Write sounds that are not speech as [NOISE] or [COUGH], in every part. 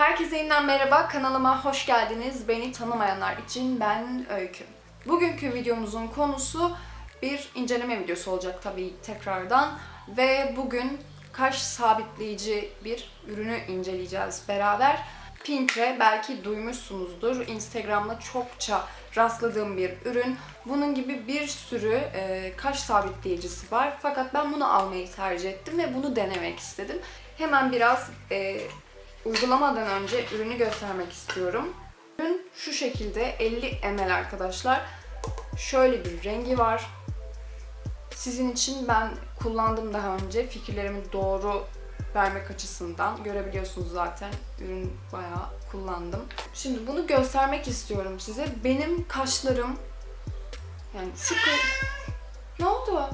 Herkese yeniden merhaba, kanalıma hoş geldiniz. Beni tanımayanlar için ben Öykü. Bugünkü videomuzun konusu bir inceleme videosu olacak tabii tekrardan. Ve bugün kaş sabitleyici bir ürünü inceleyeceğiz beraber. Pinkre belki duymuşsunuzdur. Instagram'da çokça rastladığım bir ürün. Bunun gibi bir sürü e, kaş sabitleyicisi var. Fakat ben bunu almayı tercih ettim ve bunu denemek istedim. Hemen biraz e, uygulamadan önce ürünü göstermek istiyorum. Ürün şu şekilde 50 ml arkadaşlar. Şöyle bir rengi var. Sizin için ben kullandım daha önce. Fikirlerimi doğru vermek açısından görebiliyorsunuz zaten. Ürün bayağı kullandım. Şimdi bunu göstermek istiyorum size. Benim kaşlarım yani şu Ne oldu?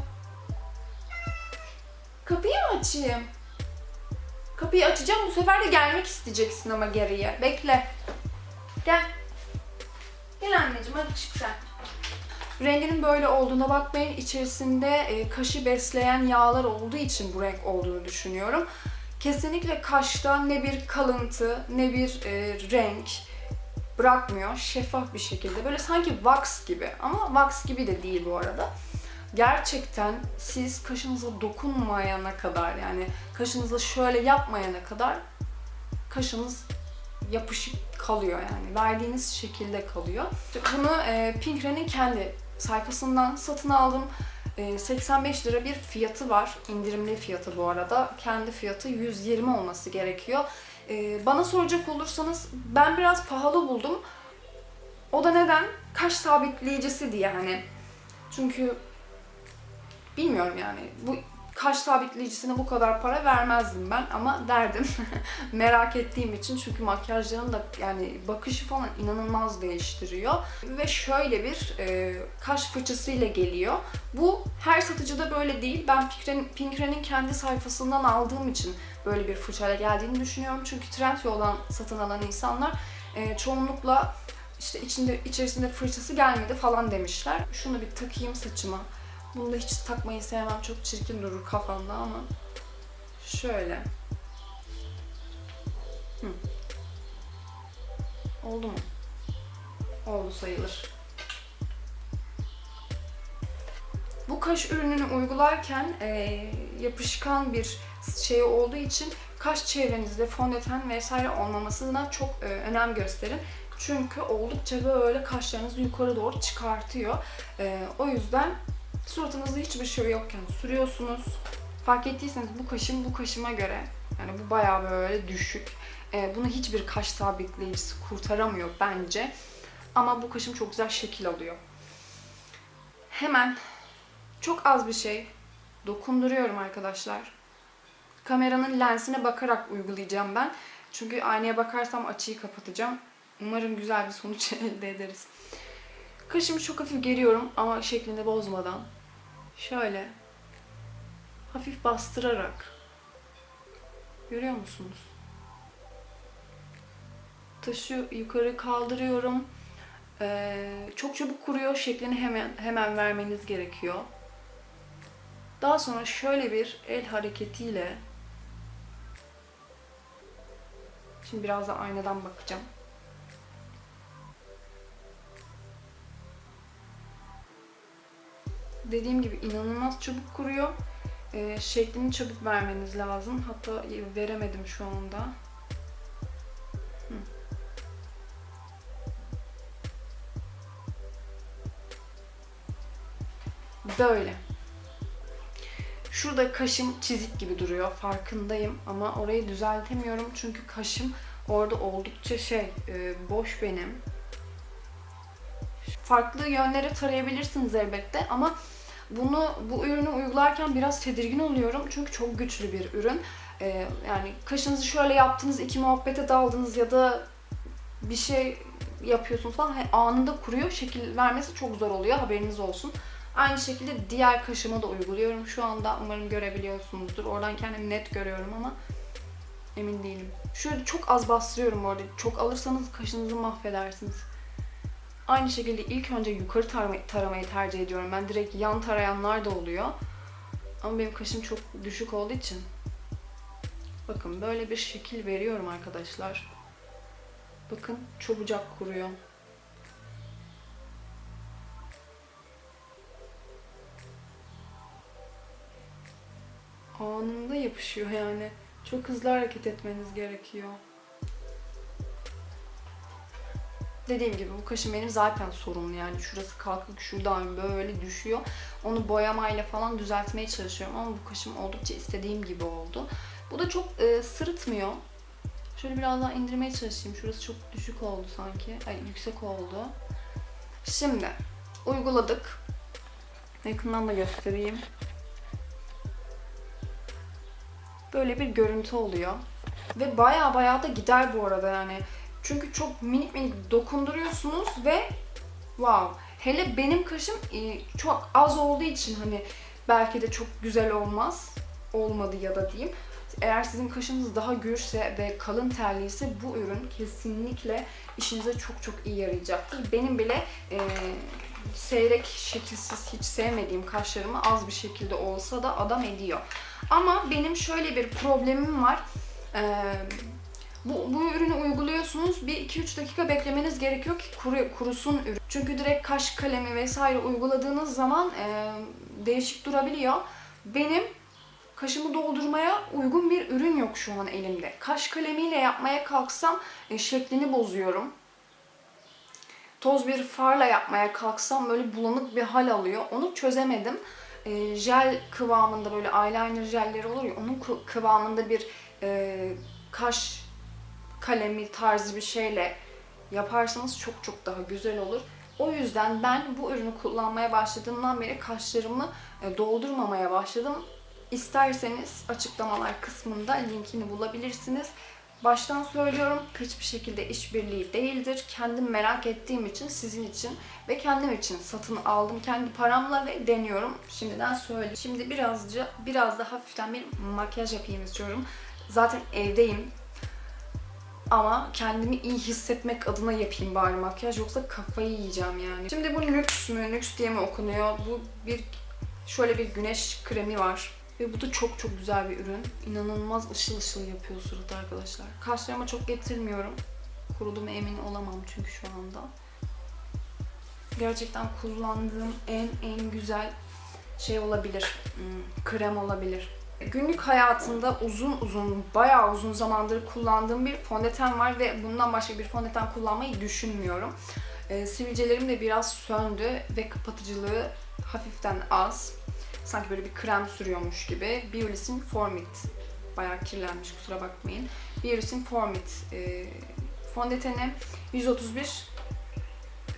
Kapıyı mı açayım? Kapıyı açacağım. Bu sefer de gelmek isteyeceksin ama geriye. Bekle. Gel. Gel anneciğim hadi çık sen. Renginin böyle olduğuna bakmayın. İçerisinde e, kaşı besleyen yağlar olduğu için bu renk olduğunu düşünüyorum. Kesinlikle kaşta ne bir kalıntı ne bir e, renk bırakmıyor. Şeffaf bir şekilde. Böyle sanki wax gibi ama wax gibi de değil bu arada. Gerçekten siz kaşınıza dokunmayana kadar yani kaşınızı şöyle yapmayana kadar kaşınız yapışık kalıyor yani. Verdiğiniz şekilde kalıyor. Bunu e, Pinkre'nin kendi sayfasından satın aldım. E, 85 lira bir fiyatı var. İndirimli fiyatı bu arada. Kendi fiyatı 120 olması gerekiyor. E, bana soracak olursanız ben biraz pahalı buldum. O da neden? Kaş sabitleyicisi diye hani. Çünkü bilmiyorum yani. Bu kaş sabitleyicisine bu kadar para vermezdim ben ama derdim. [LAUGHS] Merak ettiğim için çünkü makyajların da yani bakışı falan inanılmaz değiştiriyor. Ve şöyle bir e, kaş fırçasıyla geliyor. Bu her satıcıda böyle değil. Ben Pinkre'nin kendi sayfasından aldığım için böyle bir fırçayla geldiğini düşünüyorum. Çünkü Trendyol'dan satın alan insanlar e, çoğunlukla işte içinde içerisinde fırçası gelmedi falan demişler. Şunu bir takayım saçıma. Bunu da hiç takmayı sevmem. Çok çirkin durur kafamda ama şöyle. Hı. Oldu mu? Oldu sayılır. Bu kaş ürününü uygularken eee, yapışkan bir şey olduğu için kaş çevrenizde fondöten vesaire olmamasına çok e, önem gösterin. Çünkü oldukça böyle kaşlarınızı yukarı doğru çıkartıyor. E, o yüzden suratınızda hiçbir şey yokken sürüyorsunuz. Fark ettiyseniz bu kaşım bu kaşıma göre yani bu bayağı böyle düşük. E, bunu hiçbir kaş sabitleyicisi kurtaramıyor bence. Ama bu kaşım çok güzel şekil alıyor. Hemen çok az bir şey dokunduruyorum arkadaşlar. Kameranın lensine bakarak uygulayacağım ben. Çünkü aynaya bakarsam açıyı kapatacağım. Umarım güzel bir sonuç [LAUGHS] elde ederiz. Kaşımı çok hafif geriyorum ama şeklini bozmadan. Şöyle hafif bastırarak. Görüyor musunuz? Taşı yukarı kaldırıyorum. Ee, çok çabuk kuruyor. Şeklini hemen hemen vermeniz gerekiyor. Daha sonra şöyle bir el hareketiyle Şimdi biraz da aynadan bakacağım. Dediğim gibi inanılmaz çabuk kuruyor. Ee, şeklini çabuk vermeniz lazım. Hatta veremedim şu anda. Böyle. Şurada kaşım çizik gibi duruyor. Farkındayım ama orayı düzeltemiyorum çünkü kaşım orada oldukça şey e, boş benim. Farklı yönlere tarayabilirsiniz elbette ama bunu bu ürünü uygularken biraz tedirgin oluyorum çünkü çok güçlü bir ürün. E, yani kaşınızı şöyle yaptınız, iki muhabbete daldınız ya da bir şey yapıyorsunuz falan anında kuruyor. Şekil vermesi çok zor oluyor. Haberiniz olsun. Aynı şekilde diğer kaşıma da uyguluyorum şu anda. Umarım görebiliyorsunuzdur. Oradan kendimi net görüyorum ama emin değilim. Şöyle çok az bastırıyorum bu arada. Çok alırsanız kaşınızı mahvedersiniz. Aynı şekilde ilk önce yukarı tarama- taramayı tercih ediyorum. Ben direkt yan tarayanlar da oluyor. Ama benim kaşım çok düşük olduğu için. Bakın böyle bir şekil veriyorum arkadaşlar. Bakın çabucak kuruyor. Anında yapışıyor yani. Çok hızlı hareket etmeniz gerekiyor. Dediğim gibi bu kaşım benim zaten sorunlu yani. Şurası kalkık şuradan böyle düşüyor. Onu boyamayla falan düzeltmeye çalışıyorum ama bu kaşım oldukça istediğim gibi oldu. Bu da çok e, sırıtmıyor. Şöyle biraz daha indirmeye çalışayım. Şurası çok düşük oldu sanki. Ay yüksek oldu. Şimdi uyguladık. Yakından da göstereyim. Böyle bir görüntü oluyor. Ve baya baya da gider bu arada yani. Çünkü çok minik minik dokunduruyorsunuz ve wow. Hele benim kaşım e, çok az olduğu için hani belki de çok güzel olmaz. Olmadı ya da diyeyim. Eğer sizin kaşınız daha gürse ve kalın terliyse bu ürün kesinlikle işinize çok çok iyi yarayacak. Benim bile e, seyrek, şekilsiz, hiç sevmediğim kaşlarımı az bir şekilde olsa da adam ediyor. Ama benim şöyle bir problemim var. Ee, bu, bu ürünü uyguluyorsunuz. Bir 2-3 dakika beklemeniz gerekiyor ki kuru, kurusun ürün. Çünkü direkt kaş kalemi vesaire uyguladığınız zaman e, değişik durabiliyor. Benim kaşımı doldurmaya uygun bir ürün yok şu an elimde. Kaş kalemiyle yapmaya kalksam e, şeklini bozuyorum. Toz bir farla yapmaya kalksam böyle bulanık bir hal alıyor. Onu çözemedim. E, jel kıvamında böyle eyeliner jelleri olur ya onun kı- kıvamında bir e, kaş kalemi tarzı bir şeyle yaparsanız çok çok daha güzel olur. O yüzden ben bu ürünü kullanmaya başladığımdan beri kaşlarımı e, doldurmamaya başladım. İsterseniz açıklamalar kısmında linkini bulabilirsiniz. Baştan söylüyorum hiçbir şekilde işbirliği değildir. Kendim merak ettiğim için sizin için ve kendim için satın aldım kendi paramla ve deniyorum. Şimdiden söyleyeyim. Şimdi birazcık biraz da hafiften bir makyaj yapayım istiyorum. Zaten evdeyim. Ama kendimi iyi hissetmek adına yapayım bari makyaj yoksa kafayı yiyeceğim yani. Şimdi bu Nüks mü, Nüks diye mi okunuyor? Bu bir şöyle bir güneş kremi var. Ve bu da çok çok güzel bir ürün. İnanılmaz ışıl ışıl yapıyor suratı arkadaşlar. Kaşlarıma çok getirmiyorum. Kuruduğuma emin olamam çünkü şu anda. Gerçekten kullandığım en en güzel şey olabilir. Hmm, krem olabilir. Günlük hayatımda uzun uzun, bayağı uzun zamandır kullandığım bir fondöten var ve bundan başka bir fondöten kullanmayı düşünmüyorum. Ee, sivilcelerim de biraz söndü ve kapatıcılığı hafiften az. Sanki böyle bir krem sürüyormuş gibi. Biolis'in Formit. Bayağı kirlenmiş kusura bakmayın. Biolis'in Formit e, fondöteni 131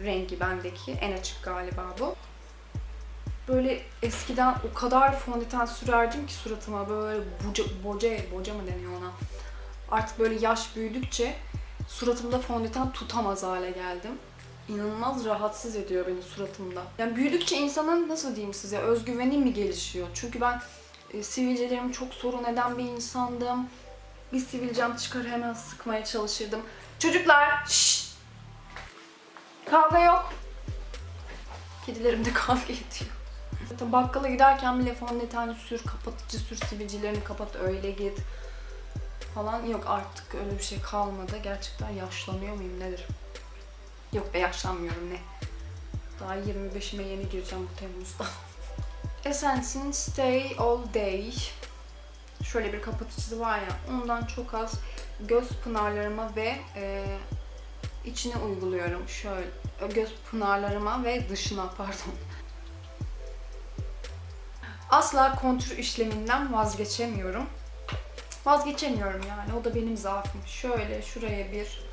rengi bendeki. En açık galiba bu. Böyle eskiden o kadar fondöten sürerdim ki suratıma böyle boca, boca, boca mı deniyor ona? Artık böyle yaş büyüdükçe suratımda fondöten tutamaz hale geldim. İnanılmaz rahatsız ediyor beni suratımda. Yani büyüdükçe insanın nasıl diyeyim size özgüveni mi gelişiyor? Çünkü ben e, sivilcelerimi çok sorun eden bir insandım. Bir sivilcem çıkar hemen sıkmaya çalışırdım. Çocuklar şşş! Kavga yok. Kedilerim de kavga [LAUGHS] ediyor. Bakkala giderken bile fondöten sür, kapatıcı sür, sivilcelerini kapat, öyle git falan. Yok artık öyle bir şey kalmadı. Gerçekten yaşlanıyor muyum nedir? Yok be yaşlanmıyorum ne. Daha 25'ime yeni gireceğim bu Temmuz'da. [LAUGHS] Essence'in Stay All Day. Şöyle bir kapatıcısı var ya, ondan çok az göz pınarlarıma ve e, içine uyguluyorum. Şöyle göz pınarlarıma ve dışına pardon. Asla kontür işleminden vazgeçemiyorum. Vazgeçemiyorum yani. O da benim zaafım. Şöyle şuraya bir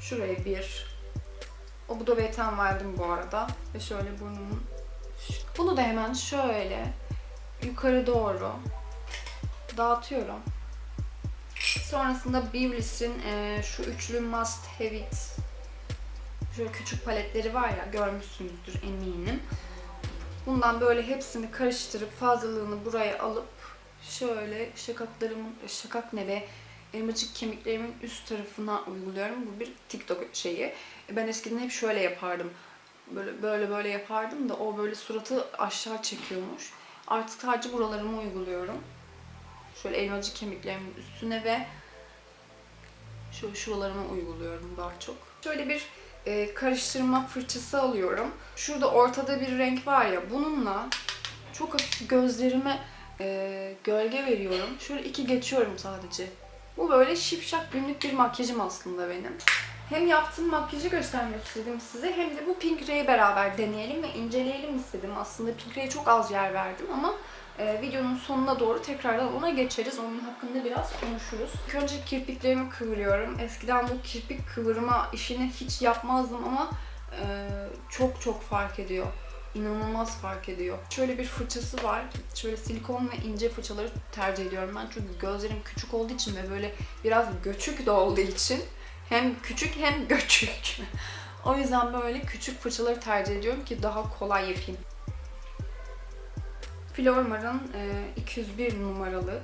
Şuraya bir. O bu da veten verdim bu arada. Ve şöyle burnumun. Bunu da hemen şöyle yukarı doğru dağıtıyorum. Sonrasında Biblis'in e, şu üçlü must have it şöyle küçük paletleri var ya görmüşsünüzdür eminim. Bundan böyle hepsini karıştırıp fazlalığını buraya alıp şöyle şakaklarımın, şakak ne be, elmacık kemiklerimin üst tarafına uyguluyorum. Bu bir TikTok şeyi. Ben eskiden hep şöyle yapardım. Böyle böyle böyle yapardım da o böyle suratı aşağı çekiyormuş. Artık sadece buralarımı uyguluyorum. Şöyle elmacık kemiklerimin üstüne ve Şöyle şuralarıma uyguluyorum daha çok. Şöyle bir e, karıştırma fırçası alıyorum. Şurada ortada bir renk var ya bununla çok hafif gözlerime e, gölge veriyorum. Şöyle iki geçiyorum sadece. Bu böyle şipşak günlük bir makyajım aslında benim. Hem yaptığım makyajı göstermek istedim size hem de bu Pink Ray'i beraber deneyelim ve inceleyelim istedim. Aslında Pink Ray'e çok az yer verdim ama e, videonun sonuna doğru tekrardan ona geçeriz. Onun hakkında biraz konuşuruz. İlk önce kirpiklerimi kıvırıyorum. Eskiden bu kirpik kıvırma işini hiç yapmazdım ama e, çok çok fark ediyor. İnanılmaz fark ediyor. Şöyle bir fırçası var. Şöyle silikon ve ince fırçaları tercih ediyorum ben. Çünkü gözlerim küçük olduğu için ve böyle biraz göçük de olduğu için hem küçük hem [LAUGHS] göçük. o yüzden böyle küçük fırçaları tercih ediyorum ki daha kolay yapayım. Flormar'ın e, 201 numaralı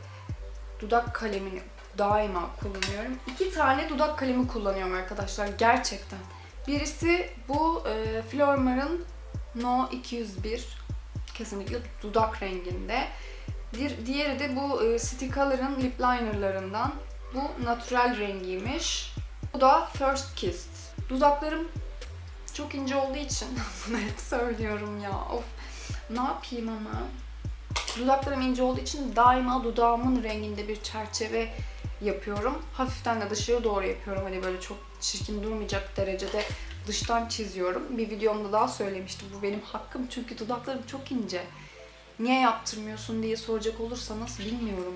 dudak kalemini daima kullanıyorum. İki tane dudak kalemi kullanıyorum arkadaşlar gerçekten. Birisi bu e, Flormar'ın No 201 kesinlikle dudak renginde. Bir, diğeri de bu e, Sticaler'ın lip linerlarından. Bu natural rengiymiş. Bu da First Kiss. Dudaklarım çok ince olduğu için [LAUGHS] bunu hep söylüyorum ya. Of. Ne yapayım ama? Dudaklarım ince olduğu için daima dudağımın renginde bir çerçeve yapıyorum. Hafiften de dışarı doğru yapıyorum. Hani böyle çok çirkin durmayacak derecede dıştan çiziyorum. Bir videomda daha söylemiştim. Bu benim hakkım çünkü dudaklarım çok ince. Niye yaptırmıyorsun diye soracak olursanız bilmiyorum.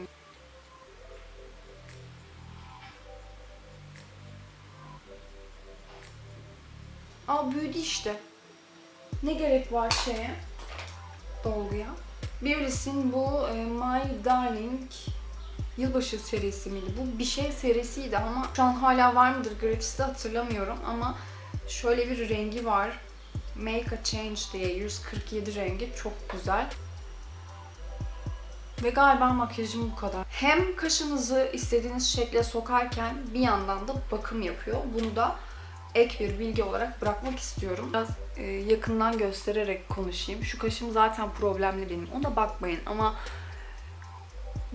Aa büyüdü işte. Ne gerek var şeye? Dolguya. Biblis'in bu e, My Darling yılbaşı serisi miydi? Bu bir şey serisiydi ama şu an hala var mıdır grafisi de hatırlamıyorum ama şöyle bir rengi var. Make a Change diye 147 rengi çok güzel. Ve galiba makyajım bu kadar. Hem kaşınızı istediğiniz şekle sokarken bir yandan da bakım yapıyor. Bunu da ek bir bilgi olarak bırakmak istiyorum. Biraz e, yakından göstererek konuşayım. Şu kaşım zaten problemli benim. Ona bakmayın ama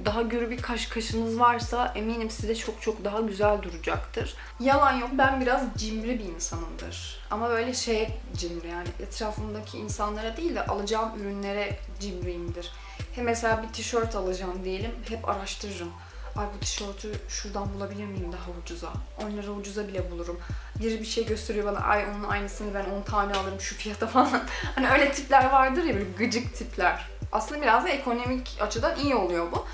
daha gür bir kaş kaşınız varsa eminim size çok çok daha güzel duracaktır. Yalan yok ben biraz cimri bir insanımdır. Ama böyle şeye cimri yani etrafımdaki insanlara değil de alacağım ürünlere cimriyimdir. Hem mesela bir tişört alacağım diyelim hep araştırırım. Ay bu tişörtü şuradan bulabilir miyim daha ucuza? 10 lira ucuza bile bulurum. Biri bir şey gösteriyor bana ay onun aynısını ben 10 tane alırım şu fiyata [LAUGHS] falan. hani öyle tipler vardır ya böyle gıcık tipler. Aslında biraz da ekonomik açıdan iyi oluyor bu.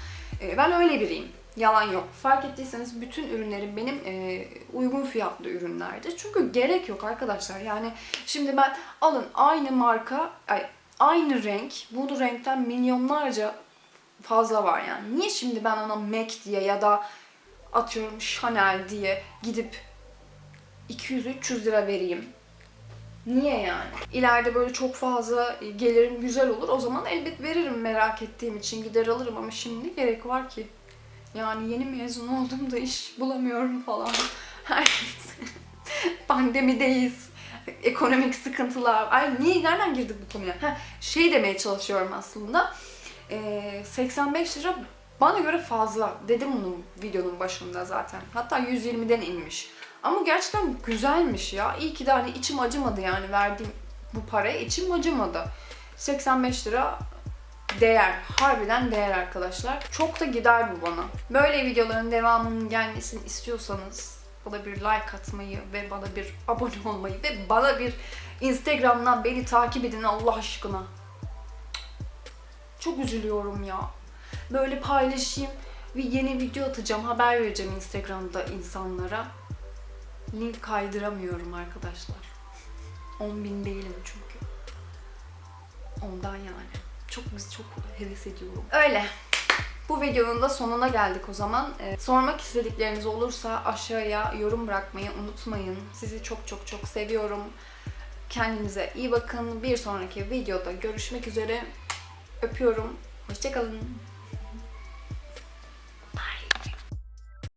Ee, ben öyle biriyim. Yalan yok. Fark ettiyseniz bütün ürünlerim benim e, uygun fiyatlı ürünlerdir. Çünkü gerek yok arkadaşlar. Yani şimdi ben alın aynı marka, ay, aynı renk, bu renkten milyonlarca fazla var yani. Niye şimdi ben ona MAC diye ya da atıyorum Chanel diye gidip 200-300 lira vereyim? Niye yani? İleride böyle çok fazla gelirim güzel olur. O zaman elbet veririm merak ettiğim için gider alırım ama şimdi gerek var ki. Yani yeni mezun oldum da iş bulamıyorum falan. [LAUGHS] Her neyse. Pandemideyiz. Ekonomik sıkıntılar. Ay niye nereden girdik bu konuya? Ha, şey demeye çalışıyorum aslında. Ee, 85 lira bana göre fazla. Dedim bunu videonun başında zaten. Hatta 120'den inmiş. Ama gerçekten güzelmiş ya. İyi ki de hani içim acımadı yani verdiğim bu paraya içim acımadı. 85 lira değer. Harbiden değer arkadaşlar. Çok da gider bu bana. Böyle videoların devamının gelmesini istiyorsanız bana bir like atmayı ve bana bir abone olmayı ve bana bir Instagram'dan beni takip edin Allah aşkına. Çok üzülüyorum ya. Böyle paylaşayım ve yeni video atacağım, haber vereceğim Instagram'da insanlara. Link kaydıramıyorum arkadaşlar. 10 bin değilim çünkü. Ondan yani. Çok çok heves ediyorum. Öyle. Bu videonun da sonuna geldik o zaman. Ee, sormak istedikleriniz olursa aşağıya yorum bırakmayı unutmayın. Sizi çok çok çok seviyorum. Kendinize iyi bakın. Bir sonraki videoda görüşmek üzere. Öpüyorum. Hoşçakalın.